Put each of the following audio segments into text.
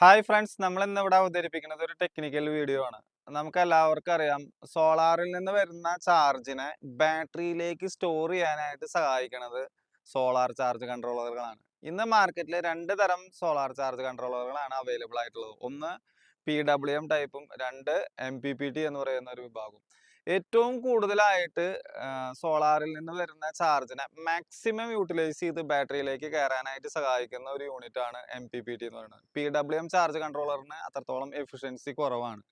Hi friends നമ്മൾ ഇന്ന് ഇവിടെ അവതരിപ്പിക്കുന്നത് ഒരു ടെക്നിക്കൽ വീഡിയോ ആണ്. നമുക്ക് എല്ലാവർക്കും അറിയാം സോളാറിൽ നിന്ന് വരുന്ന ചാർജിനെ ബാറ്ററിയിലേക്ക് സ്റ്റോർ ചെയ്യാനായിട്ട് സഹായിക്കുന്നത് സോളാർ ചാർജ് കൺട്രോളറുകളാണ്. ഇന്ന് മാർക്കറ്റിൽ രണ്ട് തരം സോളാർ ചാർജ് കൺട്രോളറുകളാണ് അവൈലബിൾ ആയിട്ടുള്ളത്. ഒന്ന് പി ഡബ്ല്യു എം ടൈപ്പും രണ്ട് എം പി പി ടി എന്ന് പറയുന്ന ഒരു വിഭാഗം ഏറ്റവും കൂടുതലായിട്ട് സോളാറിൽ നിന്ന് വരുന്ന ചാർജിനെ മാക്സിമം യൂട്ടിലൈസ് ചെയ്ത് ബാറ്ററിയിലേക്ക് കയറാനായിട്ട് സഹായിക്കുന്ന ഒരു യൂണിറ്റ് ആണ് എം പി പി ടി എന്ന് പറയുന്നത്. പി ഡബ്ല്യു എം ചാർജ് കൺട്രോളറിന് അത്രത്തോളം എഫിഷ്യൻസി കുറവാണ്.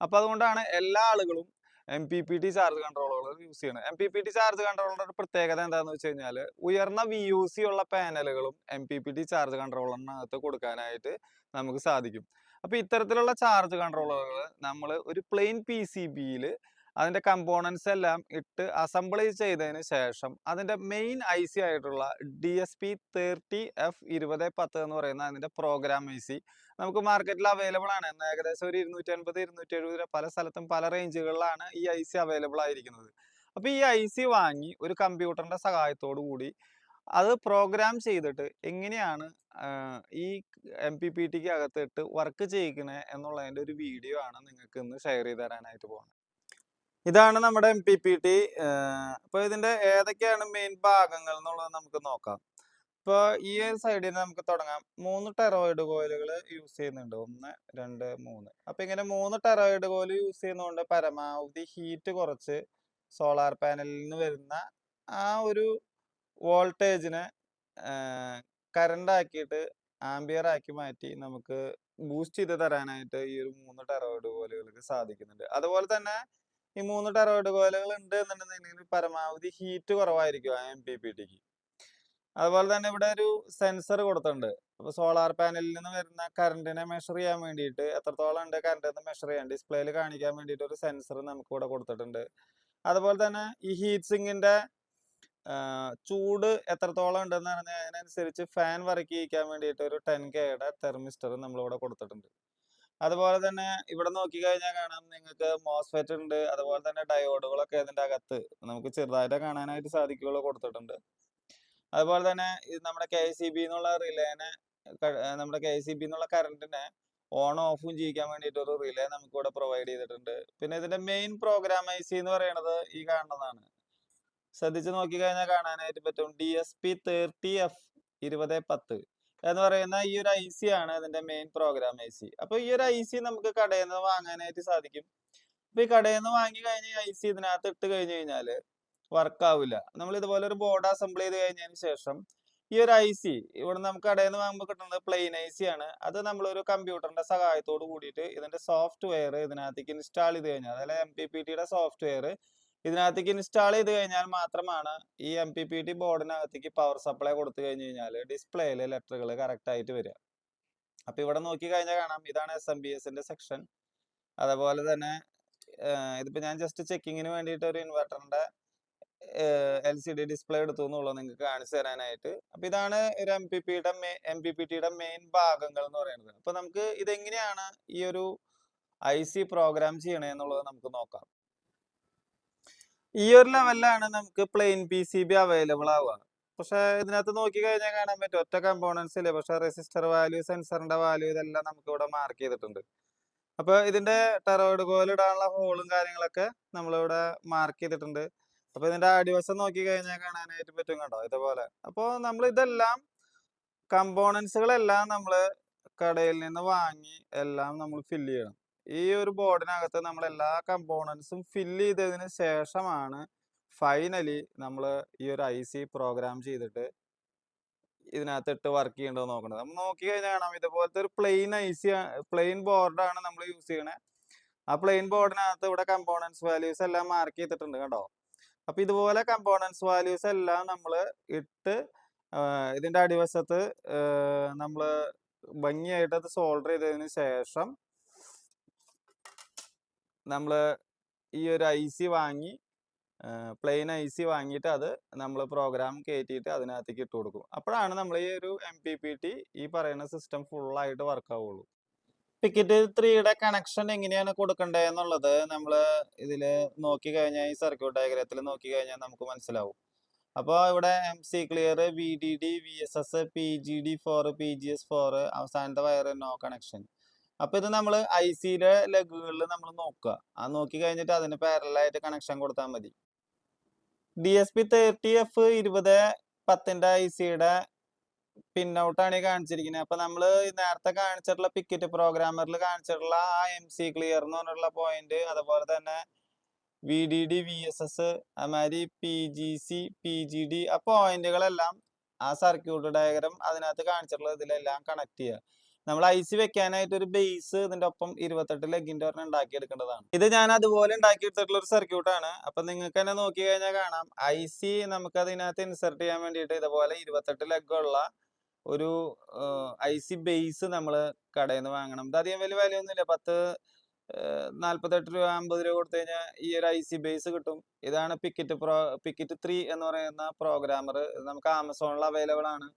അപ്പോൾ അതുകൊണ്ടാണ് എല്ലാ ആളുകളും M P P T charge കൺട്രോളറുകൾ use ചെയ്യുന്നത് M P P T charge കൺട്രോളറുടെ പ്രത്യേകത എന്താണെന്ന് വെച്ച് കഴിഞ്ഞാൽ ഉയർന്ന വി യു സി ഉള്ള പാനലുകളും M P P T charge കൺട്രോളറിനകത്ത് കൊടുക്കാനായിട്ട് നമുക്ക് സാധിക്കും. അപ്പോൾ ഇത്തരത്തിലുള്ള ചാർജ് കൺട്രോളറുകൾ നമ്മൾ ഒരു പ്ലെയിൻ പി സി ബിയിൽ അതിന്റെ കമ്പോണൻസ് എല്ലാം ഇട്ട് അസംബിൾ ചെയ്തതിന് ശേഷം അതിന്റെ മെയിൻ ഐ സി ആയിട്ടുള്ള D S P thirty F ഇരുപത് പത്ത് എന്ന് പറയുന്ന അതിന്റെ പ്രോഗ്രാം ഐ സി നമുക്ക് മാർക്കറ്റിൽ അവൈലബിൾ ആണ്. ഏകദേശം ഒരു ഇരുന്നൂറ്റി അൻപത് ഇരുന്നൂറ്റി എഴുപത് രൂപ പല സ്ഥലത്തും പല റേഞ്ചുകളിലാണ് ഈ ഐ സി അവൈലബിൾ ആയിരിക്കുന്നത്. അപ്പോൾ ഈ ഐ സി വാങ്ങി ഒരു കമ്പ്യൂട്ടറിന്റെ സഹായത്തോടു കൂടി അത് പ്രോഗ്രാം ചെയ്തിട്ട് എങ്ങനെയാണ് ഈ എം പി പി ടിക്ക് അകത്തിട്ട് വർക്ക് ചെയ്യിക്കണേ എന്നുള്ളതിന്റെ ഒരു വീഡിയോ ആണ് നിങ്ങൾക്ക് ഇന്ന് ഷെയർ ചെയ്ത് തരാനായിട്ട് പോകുന്നത്. ഇതാണ് നമ്മുടെ എം പി പി ടി അപ്പോൾ ഇതിന്റെ ഏതൊക്കെയാണ് മെയിൻ ഭാഗങ്ങൾ എന്നുള്ളത് നമുക്ക് നോക്കാം. ഇപ്പോൾ ഈ സൈഡിൽ നിന്ന് നമുക്ക് തുടങ്ങാം. മൂന്ന് ടെറോയിഡ് കോയിലുകൾ യൂസ് ചെയ്യുന്നുണ്ട്. ഒന്ന് രണ്ട് മൂന്ന്. അപ്പോൾ ഇങ്ങനെ മൂന്ന് ടെറോയിഡ് കോയിൽ യൂസ് ചെയ്യുന്നതുകൊണ്ട് പരമാവധി ഹീറ്റ് കുറച്ച് സോളാർ പാനലിൽ നിന്ന് വരുന്ന ആ ഒരു വോൾട്ടേജിനെ കറണ്ടാക്കിയിട്ട് ആംബിയർ ആക്കി മാറ്റി നമുക്ക് ബൂസ്റ്റ് ചെയ്ത് തരാനായിട്ട് ഈ ഒരു മൂന്ന് ടെറോയിഡ് കോയിലുകൾക്ക് സാധിക്കുന്നുണ്ട്. അതുപോലെ തന്നെ ഈ മൂന്ന് ടെറോയിഡ് കോയിലുകൾ ഉണ്ട് എന്നുണ്ടെന്നുണ്ടെങ്കിൽ പരമാവധി ഹീറ്റ് കുറവായിരിക്കും ആ എം പി പി ടിക്ക് അതുപോലെ തന്നെ ഇവിടെ ഒരു സെൻസർ കൊടുത്തിട്ടുണ്ട്. അപ്പോൾ സോളാർ പാനലിൽ നിന്ന് വരുന്ന കറണ്ടിനെ മെഷർ ചെയ്യാൻ വേണ്ടിയിട്ട് എത്രത്തോളം ഉണ്ട് കറണ്ട് എന്ന് മെഷർ ചെയ്യാൻ ഡിസ്പ്ലേയിൽ കാണിക്കാൻ വേണ്ടിയിട്ട് ഒരു സെൻസർ നമുക്ക് ഇവിടെ കൊടുത്തിട്ടുണ്ട്. അതുപോലെ തന്നെ ഈ ഹീറ്റ് സിങ്ങിന്റെ ചൂട് എത്രത്തോളം ഉണ്ടെന്ന് പറഞ്ഞാൽ അതിനനുസരിച്ച് ഫാൻ വർക്ക് ചെയ്യിക്കാൻ വേണ്ടിയിട്ട് ഒരു ടെൻ കെയുടെ തെർമിസ്റ്റർ നമ്മളിവിടെ കൊടുത്തിട്ടുണ്ട്. അതുപോലെ തന്നെ ഇവിടെ നോക്കിക്കഴിഞ്ഞാൽ കാണാം നിങ്ങൾക്ക് മോസ്ഫെറ്റ് ഉണ്ട് അതുപോലെ തന്നെ ഡയോഡുകളൊക്കെ ഇതിന്റെ അകത്ത് നമുക്ക് ചെറുതായിട്ട് കാണാനായിട്ട് സാധിക്കുകയുള്ളൂ കൊടുത്തിട്ടുണ്ട്. അതുപോലെ തന്നെ ഇത് നമ്മുടെ കെ സി ബി എന്നുള്ള റിലേനെ നമ്മുടെ കെ സി ബി എന്നുള്ള കറണ്ടിനെ ഓൺ ഓഫും ചെയ്യിക്കാൻ വേണ്ടിയിട്ട് ഒരു റിലേ നമുക്ക് ഇവിടെ പ്രൊവൈഡ് ചെയ്തിട്ടുണ്ട്. പിന്നെ ഇതിന്റെ മെയിൻ പ്രോഗ്രാം ഐ സി എന്ന് പറയുന്നത് ഈ കാണുന്നതാണ്. ശ്രദ്ധിച്ച് നോക്കിക്കഴിഞ്ഞാൽ കാണാനായിട്ട് പറ്റും D S P thirty F ഇരുപത് പത്ത്. എന്ന് പറയുന്ന ഈ ഒരു ഐ സി ആണ് അതിന്റെ മെയിൻ പ്രോഗ്രാം ഐ സി അപ്പൊ ഈ ഒരു ഐ സി നമുക്ക് കടയിൽ നിന്ന് വാങ്ങാനായിട്ട് സാധിക്കും. അപ്പൊ ഈ കടയിൽ നിന്ന് വാങ്ങി കഴിഞ്ഞ് ഐ സി ഇതിനകത്ത് ഇട്ട് കഴിഞ്ഞു കഴിഞ്ഞാൽ വർക്ക് ആവില്ല നമ്മൾ ഇതുപോലെ ഒരു ബോർഡ് അസംബിൾ ചെയ്ത് കഴിഞ്ഞതിന് ശേഷം ഈ ഒരു ഐ സി ഇവിടെ നമുക്ക് കടയിൽ നിന്ന് വാങ്ങുമ്പോൾ കിട്ടുന്നത് പ്ലെയിൻ ഐ സി ആണ്. അത് നമ്മൾ ഒരു കമ്പ്യൂട്ടറിന്റെ സഹായത്തോട് കൂടിയിട്ട് ഇതിന്റെ സോഫ്റ്റ്വെയർ ഇതിനകത്തേക്ക് ഇൻസ്റ്റാൾ ചെയ്ത് കഴിഞ്ഞാൽ അതായത് എം പി പി ടിയുടെ സോഫ്റ്റ്വെയർ ഇതിനകത്തേക്ക് ഇൻസ്റ്റാൾ ചെയ്ത് കഴിഞ്ഞാൽ മാത്രമാണ് ഈ എം പി പി ടി ബോർഡിനകത്തേക്ക് പവർ സപ്ലൈ കൊടുത്തു കഴിഞ്ഞു കഴിഞ്ഞാൽ ഡിസ്പ്ലേയിൽ ലെറ്ററുകൾ കറക്റ്റ് ആയിട്ട് വരിക. അപ്പൊ ഇവിടെ നോക്കി കഴിഞ്ഞാൽ കാണാം. ഇതാണ് എസ് എം ബി എസിന്റെ സെക്ഷൻ അതുപോലെ തന്നെ ഇതിപ്പോ ഞാൻ ജസ്റ്റ് ചെക്കിങ്ങിന് വേണ്ടിയിട്ട് ഒരു ഇൻവെർട്ടറിന്റെ എൽ സി ഡി ഡിസ്പ്ലേ എടുത്തു എന്നുള്ളത് നിങ്ങൾക്ക് കാണിച്ചു തരാനായിട്ട്. അപ്പൊ ഇതാണ് ഒരു എം പി പിയുടെ എം പി പി ടിയുടെ മെയിൻ ഭാഗങ്ങൾ എന്ന് പറയുന്നത്. അപ്പൊ നമുക്ക് ഇതെങ്ങനെയാണ് ഈ ഒരു ഐ സി പ്രോഗ്രാം ചെയ്യണേ എന്നുള്ളത് നമുക്ക് നോക്കാം. ഈ ഒരു ലെവലിലാണ് നമുക്ക് plain P C B available ആവുക. പക്ഷെ ഇതിനകത്ത് നോക്കി കഴിഞ്ഞാൽ കാണാൻ പറ്റും. ഒറ്റ കമ്പോണൻസ് ഇല്ലേ? പക്ഷെ റെസിസ്റ്റർ വാല്യൂ സെൻസറിന്റെ വാല്യൂ ഇതെല്ലാം നമുക്ക് ഇവിടെ മാർക്ക് ചെയ്തിട്ടുണ്ട്. അപ്പൊ ഇതിന്റെ ടെറോയിഡ് കോയിൽ ഇടാനുള്ള ഹോളും കാര്യങ്ങളൊക്കെ നമ്മളിവിടെ മാർക്ക് ചെയ്തിട്ടുണ്ട്. അപ്പൊ ഇതിന്റെ അടിവശം നോക്കി കഴിഞ്ഞാൽ കാണാനായിട്ട് പറ്റും കണ്ടോ ഇതുപോലെ. അപ്പോൾ നമ്മൾ ഇതെല്ലാം കമ്പോണൻസുകളെല്ലാം നമ്മൾ കടയിൽ നിന്ന് വാങ്ങി എല്ലാം നമ്മൾ ഫില്ല് ചെയ്യണം. ഈ ഒരു ബോർഡിനകത്ത് നമ്മൾ എല്ലാ കമ്പോണൻസും ഫില്ല് ചെയ്തതിന് ശേഷമാണ് ഫൈനലി നമ്മൾ ഈ ഒരു ഐ സി പ്രോഗ്രാം ചെയ്തിട്ട് ഇതിനകത്ത് ഇട്ട് വർക്ക് ചെയ്യേണ്ടത് നോക്കുന്നത് നമ്മൾ നോക്കി കഴിഞ്ഞാൽ കാണാം ഇതുപോലത്തെ ഒരു പ്ലെയിൻ ഐ സി പ്ലെയിൻ ബോർഡാണ് നമ്മൾ യൂസ് ചെയ്യണേ. ആ പ്ലെയിൻ ബോർഡിനകത്ത് ഇവിടെ കമ്പോണൻസ് വാല്യൂസ് എല്ലാം മാർക്ക് ചെയ്തിട്ടുണ്ട് കേട്ടോ അപ്പൊ ഇതുപോലെ കമ്പോണൻസ് വാല്യൂസ് എല്ലാം നമ്മൾ ഇട്ട് ഇതിന്റെ അടിവശത്ത് നമ്മൾ ഭംഗിയായിട്ട് അത് സോൾഡർ ചെയ്തതിന് ശേഷം നമ്മൾ ഈ ഒരു ഐ സി വാങ്ങി പ്ലെയിൻ ഐ സി വാങ്ങിയിട്ട് അത് നമ്മൾ പ്രോഗ്രാം കയറ്റിയിട്ട് അതിനകത്തേക്ക് ഇട്ട് കൊടുക്കും. അപ്പോഴാണ് നമ്മൾ ഈ ഒരു എം പി പി ടി ഈ പറയുന്ന സിസ്റ്റം ഫുള്ളായിട്ട് വർക്ക് ആവുള്ളൂ പിക്കറ്റ് ത്രീയുടെ കണക്ഷൻ എങ്ങനെയാണ് കൊടുക്കേണ്ടത് എന്നുള്ളത് നമ്മൾ ഇതിൽ നോക്കി കഴിഞ്ഞാൽ ഈ സർക്യൂട്ട് ഡയഗ്രത്തിൽ നോക്കി കഴിഞ്ഞാൽ നമുക്ക് മനസ്സിലാവും. അപ്പോൾ ഇവിടെ M C clear V D D V S S P G D four P G S four അവസാനത്തെ വയർ നോ കണക്ഷൻ അപ്പോൾ ഇത് നമ്മൾ ഐ സിയിലെ ലഗുകളിൽ നമ്മൾ നോക്കുക. ആ നോക്കി കഴിഞ്ഞിട്ട് അതിന് പാരലായിട്ട് കണക്ഷൻ കൊടുത്താൽ മതി. D S P thirty F ഇരുപത് പത്തിന്റെ ഐ സിയുടെ പിന്നൗട്ടാണ് ഈ കാണിച്ചിരിക്കുന്നത്. അപ്പൊ നമ്മൾ നേരത്തെ കാണിച്ചിട്ടുള്ള പിക്കറ്റ് പ്രോഗ്രാമറിൽ കാണിച്ചിട്ടുള്ള ആ എം സി ക്ലിയർ എന്ന് പറഞ്ഞിട്ടുള്ള പോയിന്റ് അതുപോലെ തന്നെ V D D V S S അതുമാതിരി P G C P G D ആ പോയിന്റുകളെല്ലാം ആ സർക്യൂട്ട് ഡയഗ്രം അതിനകത്ത് കാണിച്ചിട്ടുള്ള ഇതിലെല്ലാം കണക്ട് ചെയ്യുക. നമ്മൾ ഐ സി വെക്കാനായിട്ട് ഒരു ബേസ് ഇതിന്റെ ഒപ്പം ഇരുപത്തെട്ട് ലെഗിന്റെ ഒരെണ്ണം ഉണ്ടാക്കിയെടുക്കേണ്ടതാണ്. ഇത് ഞാൻ അതുപോലെ ഉണ്ടാക്കിയെടുത്തിട്ടുള്ള ഒരു സർക്യൂട്ടാണ് അപ്പൊ നിങ്ങൾക്ക് തന്നെ നോക്കി കഴിഞ്ഞാൽ കാണാം. ഐ സി നമുക്ക് അതിനകത്ത് ഇൻസെർട്ട് ചെയ്യാൻ വേണ്ടിയിട്ട് ഇതുപോലെ ഇരുപത്തെട്ട് ലെഗുള്ള ഒരു ഐ സി ബേസ് നമ്മൾ കടയിൽ നിന്ന് വാങ്ങണം. ഇത് അധികം വലിയ വിലയൊന്നുമില്ല പത്ത് നാൽപ്പത്തെട്ട് രൂപ അമ്പത് രൂപ കൊടുത്തു കഴിഞ്ഞാൽ ഈ ഒരു ഐ സി ബേസ് കിട്ടും. ഇതാണ് പിക്കറ്റ് പ്രോ പിക്കറ്റ് ത്രീ എന്ന് പറയുന്ന പ്രോഗ്രാമർ നമുക്ക് ആമസോണിൽ അവൈലബിൾ ആണ്.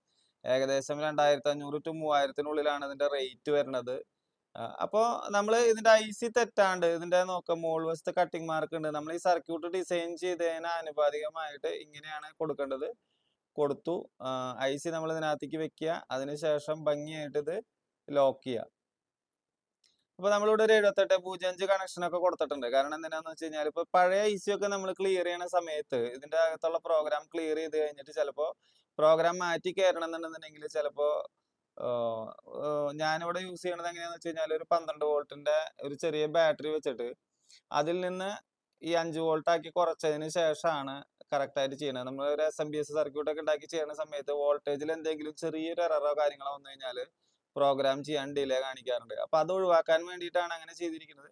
ഏകദേശം രണ്ടായിരത്തി അഞ്ഞൂറ് ടു മൂവായിരത്തിനുള്ളിലാണ് ഇതിന്റെ റേറ്റ് വരുന്നത്. അപ്പോ നമ്മൾ ഇതിന്റെ ഐ സി തെറ്റാണ്ട് ഇതിന്റെ നോക്കാം മോൾ വശത്ത് കട്ടിംഗ് മാർക്ക് ഉണ്ട്. നമ്മൾ ഈ സർക്യൂട്ട് ഡിസൈൻ ചെയ്തതിന് ആനുപാതികമായിട്ട് ഇങ്ങനെയാണ് കൊടുക്കേണ്ടത്. കൊടുത്തു. ഐസി നമ്മൾ ഇതിനകത്തേക്ക് വെക്കുക. അതിനുശേഷം ഭംഗിയായിട്ട് ഇത് ലോക്ക് ചെയ്യുക. അപ്പൊ നമ്മളിവിടെ ഒരു എഴുപത്തെട്ട് പൂജ്യം അഞ്ച് കണക്ഷൻ ഒക്കെ കൊടുത്തിട്ടുണ്ട്. കാരണം എന്തിനാന്ന് വെച്ച് കഴിഞ്ഞാൽ ഇപ്പൊ പഴയ ഐ സി ഒക്കെ നമ്മൾ ക്ലിയർ ചെയ്യണ സമയത്ത് ഇതിന്റെ അകത്തുള്ള പ്രോഗ്രാം ക്ലിയർ ചെയ്ത് കഴിഞ്ഞിട്ട് ചിലപ്പോൾ പ്രോഗ്രാം മാറ്റി കയറണം എന്നുണ്ടെന്നുണ്ടെങ്കിൽ ചിലപ്പോൾ ഞാനിവിടെ യൂസ് ചെയ്യണത് എങ്ങനെയാന്ന് വെച്ച് കഴിഞ്ഞാൽ ഒരു പന്ത്രണ്ട് വോൾട്ടിന്റെ ഒരു ചെറിയ ബാറ്ററി വെച്ചിട്ട് അതിൽ നിന്ന് ഈ അഞ്ച് വോൾട്ട് ആക്കി കുറച്ചതിന് ശേഷമാണ് കറക്റ്റ് ആയിട്ട് ചെയ്യണത്. നമ്മൾ ഒരു S M B S circuit ഒക്കെ ഉണ്ടാക്കി ചെയ്യുന്ന സമയത്ത് വോൾട്ടേജിൽ എന്തെങ്കിലും ചെറിയൊരു എററോ കാര്യങ്ങളോ വന്നു കഴിഞ്ഞാൽ പ്രോഗ്രാം ചെയ്യാൻ ഡിലേ കാണിക്കാറുണ്ട്. അപ്പൊ അത് ഒഴിവാക്കാൻ വേണ്ടിയിട്ടാണ് അങ്ങനെ ചെയ്തിരിക്കുന്നത്.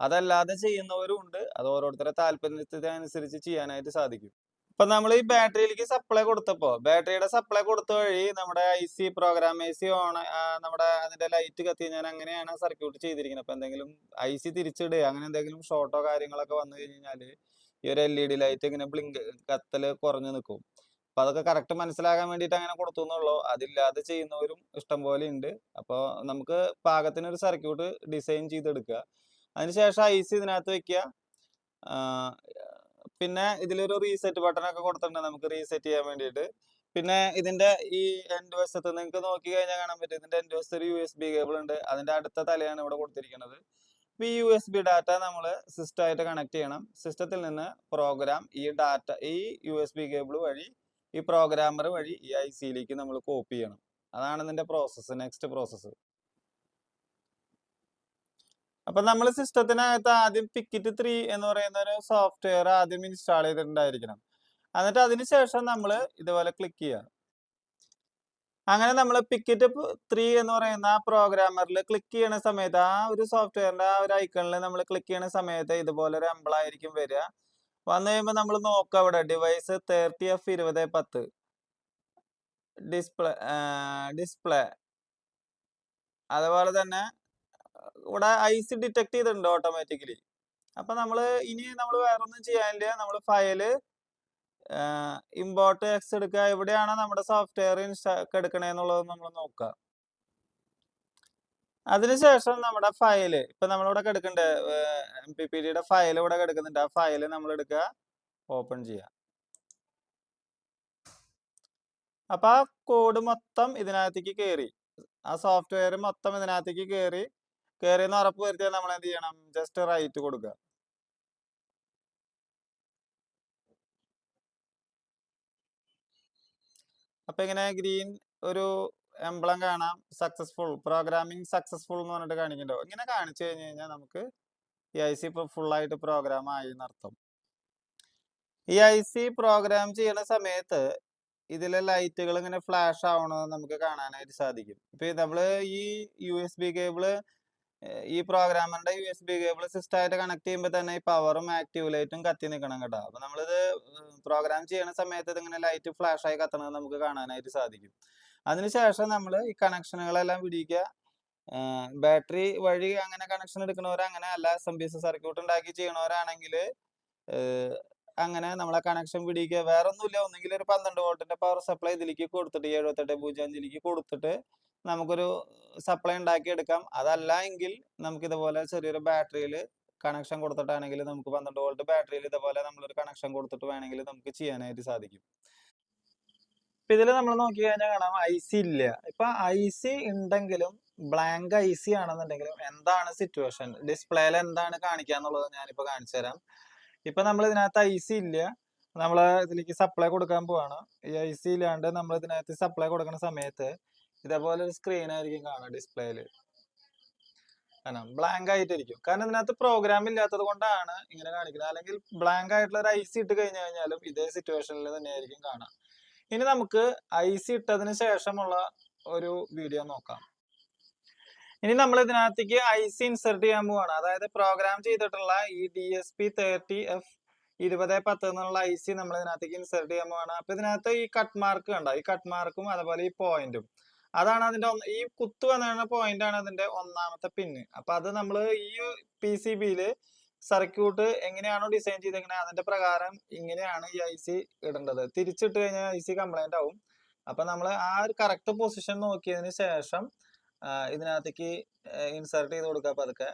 അതല്ലാതെ ചെയ്യുന്നവരും ഉണ്ട്. അത് ഓരോരുത്തരുടെ താല്പര്യത്തിനനുസരിച്ച് ചെയ്യാനായിട്ട് സാധിക്കും. ഇപ്പൊ നമ്മൾ ഈ ബാറ്ററിയിലേക്ക് സപ്ലൈ കൊടുത്തപ്പോ ബാറ്ററിയുടെ സപ്ലൈ കൊടുത്ത വഴി നമ്മുടെ I C program I C on നമ്മുടെ അതിന്റെ ലൈറ്റ് കത്തി ഞാൻ അങ്ങനെയാണ് സർക്യൂട്ട് ചെയ്തിരിക്കുന്നത്. അപ്പൊ എന്തെങ്കിലും ഐ സി തിരിച്ചിടുക അങ്ങനെ എന്തെങ്കിലും ഷോർട്ടോ കാര്യങ്ങളൊക്കെ വന്നു കഴിഞ്ഞാൽ ഈ ഒരു എൽ ഇ ഡി ലൈറ്റ് ഇങ്ങനെ ബ്ലിങ്ക് കത്തൽ കുറഞ്ഞു നിൽക്കും അപ്പൊ അതൊക്കെ കറക്റ്റ് മനസ്സിലാക്കാൻ വേണ്ടിയിട്ട് അങ്ങനെ കൊടുത്തു എന്നുള്ളൂ അതില്ലാതെ ചെയ്യുന്നവരും ഇഷ്ടം പോലെ ഉണ്ട് അപ്പോൾ നമുക്ക് പാകത്തിന് ഒരു സർക്യൂട്ട് ഡിസൈൻ ചെയ്തെടുക്കുക അതിനുശേഷം ഐ സി ഇതിനകത്ത് വെക്കുക പിന്നെ ഇതിലൊരു റീസെറ്റ് ബട്ടൺ ഒക്കെ കൊടുത്തിട്ടുണ്ട് നമുക്ക് റീസെറ്റ് ചെയ്യാൻ വേണ്ടിയിട്ട്. പിന്നെ ഇതിന്റെ ഈ എൻഡ് വശത്ത് നിങ്ങൾക്ക് നോക്കി കഴിഞ്ഞാൽ കാണാൻ പറ്റും. ഇതിന്റെ എൻഡ് വശത്ത് ഒരു യു എസ് ബി കേബിൾ ഉണ്ട്. അതിന്റെ അടുത്ത തലയാണ് ഇവിടെ കൊടുത്തിരിക്കുന്നത്. ഈ യു എസ് ബി ഡാറ്റ നമ്മൾ സിസ്റ്റമായിട്ട് കണക്ട് ചെയ്യണം. സിസ്റ്റത്തിൽ നിന്ന് പ്രോഗ്രാം ഈ ഡാറ്റ ഈ യു എസ് ബി കേബിൾ വഴി ഈ പ്രോഗ്രാമർ വഴി ഈ ഐ സിയിലേക്ക് നമ്മൾ കോപ്പി ചെയ്യണം. അതാണ് ഇതിന്റെ പ്രോസസ്സ് നെക്സ്റ്റ് പ്രോസസ്സ് അപ്പൊ നമ്മൾ സിസ്റ്റത്തിനകത്ത് ആദ്യം പിക്കിറ്റ് ത്രീ എന്ന് പറയുന്ന ഒരു സോഫ്റ്റ്വെയർ ആദ്യം ഇൻസ്റ്റാൾ ചെയ്തിട്ടുണ്ടായിരിക്കണം. എന്നിട്ട് അതിനുശേഷം നമ്മൾ ഇതുപോലെ ക്ലിക്ക് ചെയ്യുക അങ്ങനെ നമ്മൾ പിക്കറ്റ് ത്രീ എന്ന് പറയുന്ന ആ പ്രോഗ്രാമറിൽ ക്ലിക്ക് ചെയ്യണ സമയത്ത് ആ ഒരു സോഫ്റ്റ്വെയറിന്റെ ആ ഒരു ഐക്കണിൽ നമ്മൾ ക്ലിക്ക് ചെയ്യണ സമയത്ത് ഇതുപോലെ ഒരു എംപ്ലായിരിക്കും വരിക. വന്നു കഴിയുമ്പോൾ നമ്മൾ നോക്കുക അവിടെ ഡിവൈസ് തേർട്ടി എഫ് ഇരുപത് പത്ത്. ഡിസ്പ്ലേ ഡിസ്പ്ലേ അതുപോലെ തന്നെ ഇവിടെ ഐസ് ഡിറ്റക്ട് ചെയ്തിട്ടുണ്ട് ഓട്ടോമാറ്റിക്കലി അപ്പൊ നമ്മൾ ഇനി നമ്മൾ വേറൊന്നും ചെയ്യാനില്ല. നമ്മൾ ഫയൽ ഇമ്പോർട്ട് എക്സ് എടുക്കുക. എവിടെയാണ് നമ്മുടെ സോഫ്റ്റ്വെയർ എടുക്കണേന്നുള്ളത് നമ്മൾ നോക്കുക. അതിനുശേഷം നമ്മുടെ ഫയൽ ഇപ്പൊ നമ്മളിവിടെ കിടക്കണ്ട എം പി പി ഡിയുടെ ഫയൽ ഇവിടെ കിടക്കുന്നുണ്ട്. ആ ഫയൽ നമ്മൾ എടുക്കുക ഓപ്പൺ ചെയ്യുക. അപ്പൊ ആ കോഡ് മൊത്തം ഇതിനകത്തേക്ക് കയറി ആ സോഫ്റ്റ്വെയർ മൊത്തം ഇതിനകത്തേക്ക് കയറി കയറിയെന്ന് ഉറപ്പ് വരുത്തിയാൽ നമ്മൾ എന്ത് ചെയ്യണം? ജസ്റ്റ് റൈറ്റ് കൊടുക്കുക. അപ്പൊ ഇങ്ങനെ ഗ്രീൻ ഒരു എംബ്ലം കാണാം. സക്സസ്ഫുൾ പ്രോഗ്രാമിംഗ് സക്സസ്ഫുൾ എന്ന് പറഞ്ഞിട്ട് കാണിക്കണ്ടോ ഇങ്ങനെ കാണിച്ചു കഴിഞ്ഞു കഴിഞ്ഞാൽ നമുക്ക് ഈ ഐ സി ഫുൾ ആയിട്ട് പ്രോഗ്രാം ആയി എന്നർത്ഥം ഈ ഐ സി പ്രോഗ്രാം ചെയ്യുന്ന സമയത്ത് ഇതിലെ ലൈറ്റുകൾ ഇങ്ങനെ ഫ്ലാഷ് ആവണമെന്ന് നമുക്ക് കാണാനായിട്ട് സാധിക്കും. ഇപ്പൊ നമ്മൾ ഈ യു എസ് ബി കേബിൾ ഈ പ്രോഗ്രാമറിന്റെ U S B cable system ആയിട്ട് കണക്ട് ചെയ്യുമ്പോൾ തന്നെ ഈ പവറും ആക്റ്റീവ് ലൈറ്റും കത്തി നിൽക്കണം കേട്ടോ. അപ്പൊ നമ്മളിത് പ്രോഗ്രാം ചെയ്യുന്ന സമയത്ത് ഇതിങ്ങനെ ലൈറ്റ് ഫ്ലാഷ് ആയി കത്തണത് നമുക്ക് കാണാനായിട്ട് സാധിക്കും. അതിനുശേഷം നമ്മൾ ഈ കണക്ഷനുകളെല്ലാം പിടിക്കുക. ബാറ്ററി വഴി അങ്ങനെ കണക്ഷൻ എടുക്കുന്നവർ അങ്ങനെ അല്ല S M B S circuit ഉണ്ടാക്കി ചെയ്യണവരാണെങ്കിൽ അങ്ങനെ നമ്മളെ കണക്ഷൻ പിടിക്കുക വേറെ ഒന്നുമില്ല ഒന്നെങ്കിൽ ഒരു പന്ത്രണ്ട് വോൾട്ടിന്റെ പവർ സപ്ലൈ ഇതിലേക്ക് കൊടുത്തിട്ട് എഴുപത്തെട്ട് പൂജ്യം അഞ്ചിലേക്ക് കൊടുത്തിട്ട് നമുക്കൊരു സപ്ലൈ ഉണ്ടാക്കി എടുക്കാം. അതല്ല എങ്കിൽ നമുക്ക് ഇതുപോലെ ചെറിയൊരു ബാറ്ററിയിൽ കണക്ഷൻ കൊടുത്തിട്ടാണെങ്കിൽ നമുക്ക് പന്ത്രണ്ട് വോൾട്ട് ബാറ്ററിയിൽ ഇതുപോലെ നമ്മളൊരു കണക്ഷൻ കൊടുത്തിട്ട് വേണമെങ്കിൽ നമുക്ക് ചെയ്യാനായിട്ട് സാധിക്കും. ഇപ്പൊ ഇതിൽ നമ്മൾ നോക്കി കഴിഞ്ഞാൽ കാണാം ഐ സി ഇല്ല. ഇപ്പൊ ഐ സി ഉണ്ടെങ്കിലും ബ്ലാങ്ക് ഐ സി ആണെന്നുണ്ടെങ്കിലും എന്താണ് സിറ്റുവേഷൻ ഡിസ്പ്ലേയിൽ എന്താണ് കാണിക്കാന്നുള്ളത് ഞാനിപ്പോ കാണിച്ചു തരാം ഇപ്പൊ നമ്മൾ ഇതിനകത്ത് ഐ സി ഇല്ല. നമ്മൾ ഇതിലേക്ക് സപ്ലൈ കൊടുക്കാൻ പോവാണ്. ഈ ഐ സി ഇല്ലാണ്ട് നമ്മൾ ഇതിനകത്ത് സപ്ലൈ കൊടുക്കുന്ന സമയത്ത് ഇതേപോലെ ഒരു സ്ക്രീൻ ആയിരിക്കും കാണുക ഡിസ്പ്ലേയിൽ കാരണം ബ്ലാങ്ക് ആയിട്ടിരിക്കും കാരണം ഇതിനകത്ത് പ്രോഗ്രാം ഇല്ലാത്തത് കൊണ്ടാണ് ഇങ്ങനെ കാണിക്കുന്നത്. അല്ലെങ്കിൽ ബ്ലാങ്ക് ആയിട്ടുള്ള ഒരു ഐ സി ഇട്ട് കഴിഞ്ഞു കഴിഞ്ഞാലും ഇതേ സിറ്റുവേഷനിൽ തന്നെയായിരിക്കും കാണാം ഇനി നമുക്ക് ഐ സി ഇട്ടതിന് ശേഷമുള്ള ഒരു വീഡിയോ നോക്കാം. ഇനി നമ്മൾ ഇതിനകത്തേക്ക് ഐ സി ഇൻസെർട്ട് ചെയ്യാൻ പോവാണ്. അതായത് പ്രോഗ്രാം ചെയ്തിട്ടുള്ള ഈ D S P thirty F ഇരുപത് പത്ത് എന്നുള്ള ഐ സി നമ്മൾ ഇതിനകത്തേക്ക് ഇൻസെർട്ട് ചെയ്യാൻ പോവാണ്. അപ്പൊ ഇതിനകത്ത് ഈ കട്ട് മാർക്ക് കണ്ട? ഈ കട്ട് മാർക്കും അതുപോലെ ഈ പോയിന്റും അതാണ് അതിന്റെ ഈ കുത്തു വന്ന പോയിന്റ് ആണ് അതിന്റെ ഒന്നാമത്തെ പിന്ന് അപ്പൊ അത് നമ്മൾ ഈ പി സി ബിയിൽ സർക്യൂട്ട് എങ്ങനെയാണോ ഡിസൈൻ ചെയ്തേക്കുന്നത് അതിന്റെ പ്രകാരം ഇങ്ങനെയാണ് ഈ ഐ സി ഇടേണ്ടത്. തിരിച്ചിട്ട് കഴിഞ്ഞാൽ ഐ സി കംപ്ലൈന്റ് ആവും. അപ്പൊ നമ്മൾ ആ ഒരു കറക്റ്റ് പൊസിഷൻ നോക്കിയതിന് ശേഷം ഇതിനകത്തേക്ക് ഇൻസേർട്ട് ചെയ്ത് കൊടുക്കുക പതുക്കെ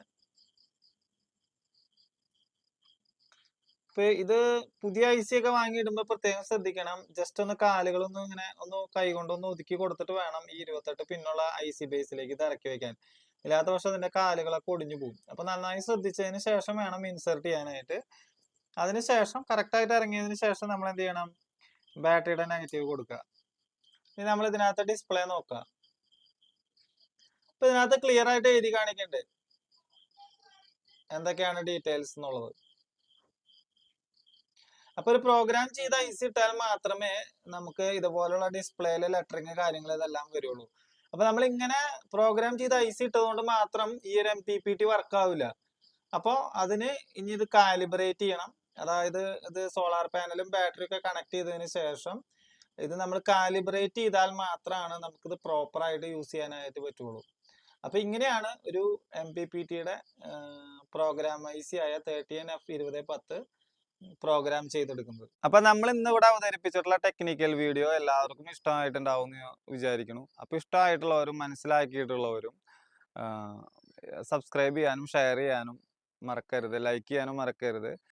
ഇപ്പൊ ഇത് പുതിയ ഐ സി ഒക്കെ വാങ്ങിയിടുമ്പോ പ്രത്യേകം ശ്രദ്ധിക്കണം. ജസ്റ്റ് ഒന്ന് കാലുകളൊന്നും ഇങ്ങനെ ഒന്ന് കൈ കൊണ്ടൊന്ന് ഒതുക്കി കൊടുത്തിട്ട് വേണം ഈ ഇരുപത്തെട്ട് പിന്നുള്ള ഐ സി ബേസിലേക്ക് ഇത് ഇറക്കി വെക്കാൻ. ഇല്ലാത്ത പക്ഷെ അതിന്റെ കാലുകളൊക്കെ ഒടിഞ്ഞു പോകും. അപ്പൊ നന്നായി ശ്രദ്ധിച്ചതിന് ശേഷം വേണം ഇൻസേർട്ട് ചെയ്യാനായിട്ട്. അതിനുശേഷം കറക്റ്റ് ആയിട്ട് ഇറങ്ങിയതിന് ശേഷം നമ്മൾ എന്ത് ചെയ്യണം ബാറ്ററിയുടെ നെഗറ്റീവ് കൊടുക്കുക. ഇനി നമ്മൾ ഇതിനകത്ത് ഡിസ്പ്ലേ നോക്കുക. ഇപ്പൊ ഇതിനകത്ത് ക്ലിയർ ആയിട്ട് എഴുതി കാണിക്കണ്ട്. എന്തൊക്കെയാണ് ഡീറ്റെയിൽസ് എന്നുള്ളത്. അപ്പൊ ഒരു പ്രോഗ്രാം ചെയ്ത് ഐ സി ഇട്ടാൽ മാത്രമേ നമുക്ക് ഇതുപോലുള്ള ഡിസ്പ്ലേയിലെ ലെറ്ററിങ് കാര്യങ്ങൾ ഇതെല്ലാം വരുള്ളൂ. അപ്പൊ നമ്മൾ ഇങ്ങനെ പ്രോഗ്രാം ചെയ്ത് ഐ സി ഇട്ടതുകൊണ്ട് മാത്രം ഈ ഒരു M P P T work ആവില്ല അപ്പോൾ അതിന് ഇനി ഇത് കാലിബ്രേറ്റ് ചെയ്യണം. അതായത് ഇത് സോളാർ പാനലും ബാറ്ററി ഒക്കെ കണക്ട് ചെയ്തതിന് ശേഷം ഇത് നമ്മൾ കാലിബ്രേറ്റ് ചെയ്താൽ മാത്രമാണ് നമുക്കിത് പ്രോപ്പറായിട്ട് യൂസ് ചെയ്യാനായിട്ട് പറ്റുള്ളൂ. അപ്പൊ ഇങ്ങനെയാണ് ഒരു എം പി പി ടിയുടെ പ്രോഗ്രാം ഐ സി ആയ തേർട്ടി എൻ എഫ് ഇരുപത് പത്ത് പ്രോഗ്രാം ചെയ്തെടുക്കുന്നത്. അപ്പൊ നമ്മൾ ഇന്ന് ഇവിടെ അവതരിപ്പിച്ചിട്ടുള്ള ടെക്നിക്കൽ വീഡിയോ എല്ലാവർക്കും ഇഷ്ടമായിട്ടുണ്ടാവും എന്ന് വിചാരിക്കുന്നു. അപ്പൊ ഇഷ്ടമായിട്ടുള്ളവരും മനസ്സിലാക്കിയിട്ടുള്ളവരും സബ്സ്ക്രൈബ് ചെയ്യാനും ഷെയർ ചെയ്യാനും മറക്കരുത്. ലൈക്ക് ചെയ്യാനും മറക്കരുത്.